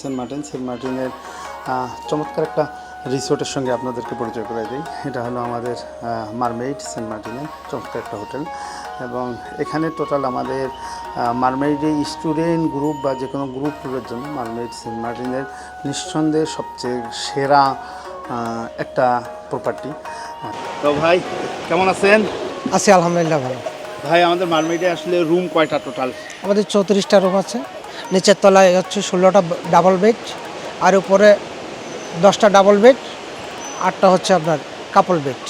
Saint Martin. Saint মার্টিনের চমৎকার একটা রিসোর্টের সঙ্গে আপনাদেরকে পরিচয় করে দিই। এটা হলো আমাদের মারমেইড সেন্ট মার্টিনের চমৎকার একটা হোটেল। এবং এখানে টোটাল আমাদের মারমেইডে স্টুডেন্ট গ্রুপ বা যে কোনো গ্রুপ ট্যুরের জন্য মারমেইড সেন্ট মার্টিনের নিঃসন্দেহে সবচেয়ে সেরা একটা প্রপার্টি তো ভাই কেমন আছেন? আছি আলহামদুলিল্লাহ ভালো। ভাই আমাদের মারমেইডে আসলে রুম কয়টা টোটাল আমাদের চৌত্রিশটা রুম আছে। নিচের তলায় হচ্ছে ষোলোটা ডাবল বেড আর উপরে দশটা ডাবল বেড আটটা হচ্ছে আপনার কাপল বেড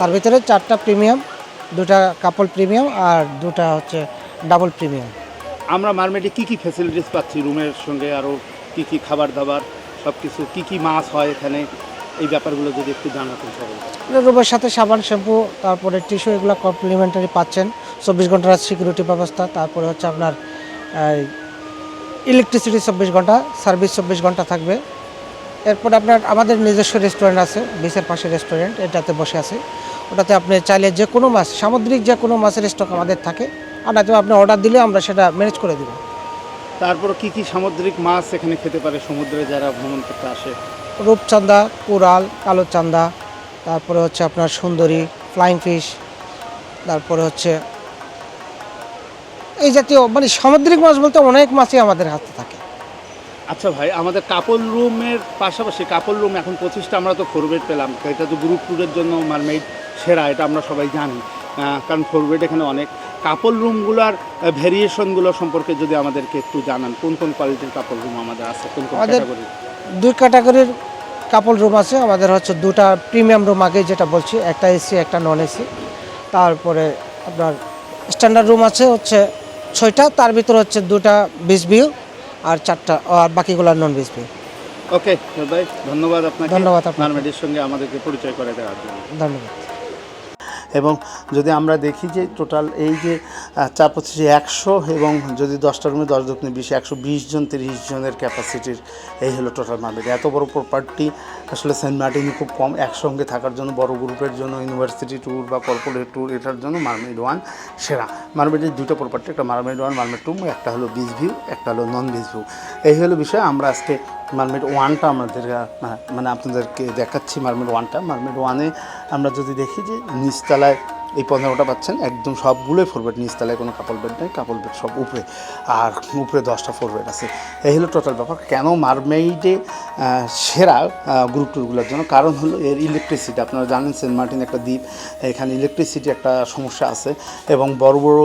তার ভিতরে চারটা প্রিমিয়াম দুটা কাপল প্রিমিয়াম আর দুটা হচ্ছে ডাবল প্রিমিয়াম আমরা মারমেডে কি কি ফ্যাসিলিটিস পাচ্ছি? রুমের সঙ্গে আরও কি কি খাবার দাবার সব কিছু কী কী মাছ হয় এখানে? এই ব্যাপারগুলো যদি একটু জানাতেন সবাই রুমের সাথে সাবান শ্যাম্পু তারপরে টিস্যু এগুলো কমপ্লিমেন্টারি পাচ্ছেন। চব্বিশ ঘণ্টার সিকিউরিটি ব্যবস্থা তারপরে হচ্ছে আপনার ইলেকট্রিসিটি চব্বিশ ঘণ্টা সার্ভিস চব্বিশ ঘণ্টা থাকবে। এরপর আপনার আমাদের নিজস্ব রেস্টুরেন্ট আছে বিচের পাশে রেস্টুরেন্ট এটাতে বসে আছে। ওটাতে আপনি চাইলে যে কোনো মাছ সামুদ্রিক যে কোনো মাছের স্টক আমাদের থাকে আর নয়তো আপনি অর্ডার দিলে আমরা সেটা ম্যানেজ করে দেবো। তারপর কি কি সামুদ্রিক মাছ এখানে খেতে পারে সমুদ্রে যারা ভ্রমণ করতে আসে? রূপচান্দা কোরাল কালো চান্দা তারপরে হচ্ছে আপনার সুন্দরী ফ্লাইং ফিশ তারপরে হচ্ছে এই জাতীয় মানে সামুদ্রিক মাছ বলতে অনেক মাছই আমাদের হাতে থাকে। আচ্ছা ভাই আমাদের কাপল রুমের পাশাপাশি কাপল রুম এখন পঁচিশটা আমরা তো ফোর বেড পেলাম। এটা তো গ্রুপ ট্যুরের জন্য মারমেড সেরা এটা আমরা সবাই জানি। কারণ ফোর বেড এখানে অনেক। কাপল রুমগুলোর ভেরিয়েশনগুলো সম্পর্কে যদি আমাদেরকে একটু জানান কোন কোন কোয়ালিটির কাপল রুম আমাদের আছে কোন কোন আমাদের- ক্যাটাগরি দুই ক্যাটাগরির কাপল রুম আছে আমাদের হচ্ছে দুটা প্রিমিয়াম রুম আগে যেটা বলছি একটা এসি একটা নন এসি তারপরে আপনার স্ট্যান্ডার্ড রুম আছে হচ্ছে ছয়টা তার ভিতরে হচ্ছে দুটা বিচ ভিউ আর চারটা আর বাকিগুলো নন বিচ ভিউ ওকে ভাই ধন্যবাদ আপনাকে। ধন্যবাদ আপনার সঙ্গে আমাদেরকে পরিচয় করে দেওয়ার জন্য। ধন্যবাদ। এবং যদি আমরা দেখি যে টোটাল এই যে চার পঁচিশে একশো এবং যদি দশটা রুমে দশ দক্ষিণে বিশ একশো, বিশ জন, তিরিশ জনের ক্যাপাসিটির এই হলো টোটাল মার্কেট এত বড় প্রপার্টি আসলে সেন্ট মার্টিনে খুব কম, একসঙ্গে থাকার জন্য, বড় গ্রুপের জন্য ইউনিভার্সিটি ট্যুর বা কর্পোরেট ট্যুর এটার জন্য মার্মেড ওয়ান সেরা। মার্মেডের দুটো প্রপার্টি একটা মার্মেড ওয়ান মার্মেড টু একটা হলো বিচ ভিউ একটা হলো নন বিচ ভিউ এই হলো বিষয়, আমরা আজকে মার্মেড ওয়ানটা আমাদের মানে আপনাদেরকে দেখাচ্ছি মার্মেড ওয়ানটা মারমেড ওয়ানে আমরা যদি দেখি যে নিচতলায় এই পনেরোটা পাচ্ছেন, একদম সবগুলোই ফোর বেড নিচতলায় কোনো কাপল বেড নেই কাপল বেড সব উপরে, আর উপরে দশটা ফোর বেড আছে। এই হলো টোটাল ব্যাপার, কেন মারমেইডে সেরা গ্রুপ ট্যুরগুলোর জন্য? কারণ হলো এর ইলেকট্রিসিটি আপনারা জানেন সেন্ট মার্টিন একটা দ্বীপ, এখানে ইলেকট্রিসিটি একটা সমস্যা আছে, এবং বড় বড়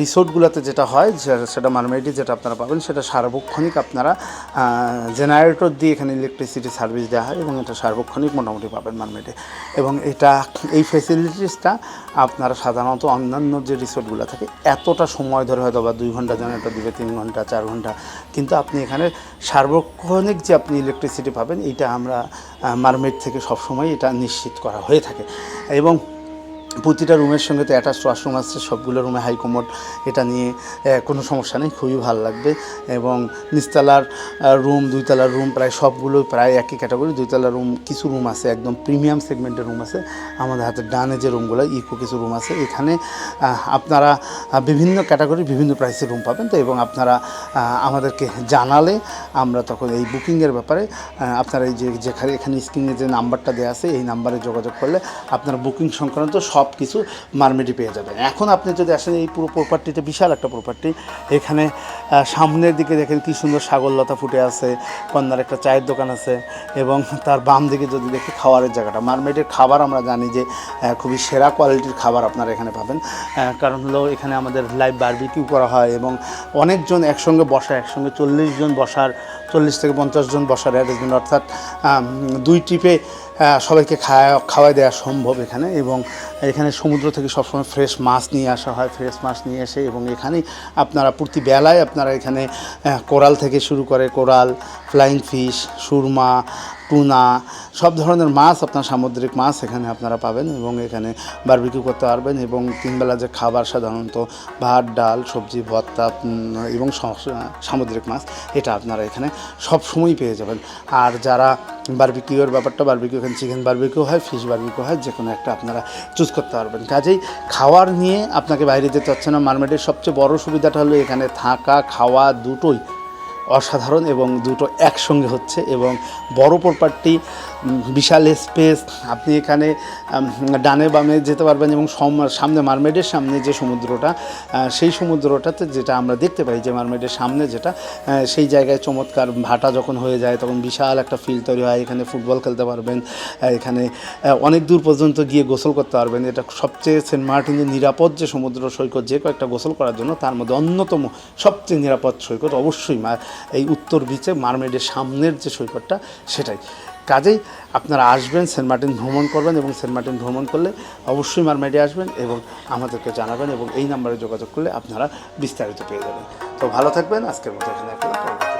রিসোর্টগুলোতে যেটা হয় সেটা মারমেইডে যেটা আপনারা পাবেন, সেটা সার্বক্ষণিক আপনারা জেনারেটর দিয়ে এখানে ইলেকট্রিসিটি সার্ভিস দেওয়া হয়, এবং এটা সার্বক্ষণিক মোটামুটি পাবেন মারমেডে এবং এটা, এই ফেসিলিটিসটা আপনারা সাধারণত অন্যান্য যে রিসোর্টগুলো থাকে, এতটা সময় ধরে হয়তো বা দুই ঘণ্টা জেনারেটর দিবে, তিন ঘণ্টা, চার ঘণ্টা। কিন্তু আপনি এখানে সার্বক্ষণিক যে আপনি ইলেকট্রিসিটি পাবেন, এটা আমরা মারমেট থেকে সবসময় এটা নিশ্চিত করা হয়ে থাকে। এবং প্রতিটা রুমের সঙ্গে তো অ্যাটাচ ওয়াশরুম আছে, সবগুলো রুমে হাই কমোড এটা নিয়ে কোনো সমস্যা নেই, খুবই ভালো লাগবে। এবং নিচতলার রুম দুইতলার রুম প্রায় সবগুলো প্রায় একই ক্যাটাগরি দুইতলার রুম কিছু রুম আছে, একদম প্রিমিয়াম সেগমেন্টের রুম আছে। আমাদের হাতে ডানে যে রুমগুলো ইকো কিছু রুম আছে। এখানে আপনারা বিভিন্ন ক্যাটাগরি বিভিন্ন প্রাইসের রুম পাবেন। তো এবং আপনারা আমাদেরকে জানালে আমরা তখন এই বুকিংয়ের ব্যাপারে আপনারা এই যে, যেখানে, এখানে স্ক্রিনে যে নাম্বারটা দেওয়া আছে, এই নাম্বারে যোগাযোগ করলে আপনারা বুকিং সংক্রান্ত সব কিছু মারমেডি পেয়ে যাবেন এখন আপনি যদি আসেন এই পুরো প্রপার্টিটা বিশাল একটা প্রপার্টি এখানে সামনের দিকে দেখেন কি সুন্দর সাগরলতা ফুটে আছে, কন্যার একটা চায়ের দোকান আছে, এবং তার বাম দিকে যদি দেখি খাওয়ারের জায়গাটা। মারমেডের খাবার আমরা জানি যে খুবই সেরা কোয়ালিটির খাবার আপনারা এখানে পাবেন। কারণ হলো এখানে আমাদের লাইভ বারবিকিউ করা হয় এবং অনেকজন একসঙ্গে বসা, একসঙ্গে চল্লিশ জন বসার চল্লিশ থেকে পঞ্চাশ জন বসার অ্যারেঞ্জমেন্ট অর্থাৎ দুই ট্রিপে সবাইকে খাওয়া, খাওয়াই দেওয়া সম্ভব এখানে। এবং এখানে সমুদ্র থেকে সবসময় ফ্রেশ মাছ নিয়ে আসা হয় ফ্রেশ মাছ নিয়ে এসে এবং এখানেই আপনারা প্রতি বেলায় আপনারা এখানে কোরাল থেকে শুরু করে কোরাল ফ্লাইং ফিশ, সুরমা, টুনা, সব ধরনের মাছ আপনার সামুদ্রিক মাছ এখানে আপনারা পাবেন এবং এখানে বারবিকিউ করতে পারবেন এবং তিনবেলা যে খাবার সাধারণত ভাত, ডাল, সবজি, ভর্তা এবং সামুদ্রিক মাছ, এটা আপনারা এখানে সব সময় পেয়ে যাবেন। আর যারা বারবিকিউর ব্যাপারটা বারবিকিউ এখানে চিকেন বারবিকিউ হয় ফিশ বারবিকিউ হয়, যে কোনো একটা আপনারা চুজ করতে পারবেন। কাজেই খাওয়ার নিয়ে আপনাকে বাইরে যেতে হচ্ছে না। মার্মেটের সবচেয়ে বড় সুবিধাটা হলো এখানে থাকা, খাওয়া দুটোই অসাধারণ এবং দুটো একসঙ্গে হচ্ছে এবং বড় প্রপার্টি বিশাল স্পেস, আপনি এখানে ডানে বামে যেতে পারবেন এবং সম- সামনে মারমেডের সামনে যে সমুদ্রটা সেই সমুদ্রটাতে যেটা আমরা দেখতে পাই, যে মারমেডের সামনে যেটা সেই জায়গায় চমৎকার ভাটা যখন হয়ে যায়, তখন বিশাল একটা ফিল্ড তৈরি হয়, এখানে ফুটবল খেলতে পারবেন এখানে অনেক দূর পর্যন্ত গিয়ে গোসল করতে পারবেন। এটা সবচেয়ে সেন্ট মার্টিনের নিরাপদ যে সমুদ্র সৈকত, যে কয়েকটা গোসল করার জন্য, তার মধ্যে অন্যতম সবচেয়ে নিরাপদ সৈকত অবশ্যই এই উত্তর বিচে মারমেডের সামনের যে সৈকতটা, সেটাই। কাজেই আপনারা আসবেন, সেন্ট মার্টিন ভ্রমণ করবেন এবং সেন্ট মার্টিন ভ্রমণ করলে অবশ্যই মারমেডে আসবেন এবং আমাদেরকে জানাবেন এবং এই নাম্বারে যোগাযোগ করলে আপনারা বিস্তারিত পেয়ে যাবেন। তো ভালো থাকবেন, আজকের মতো এখানে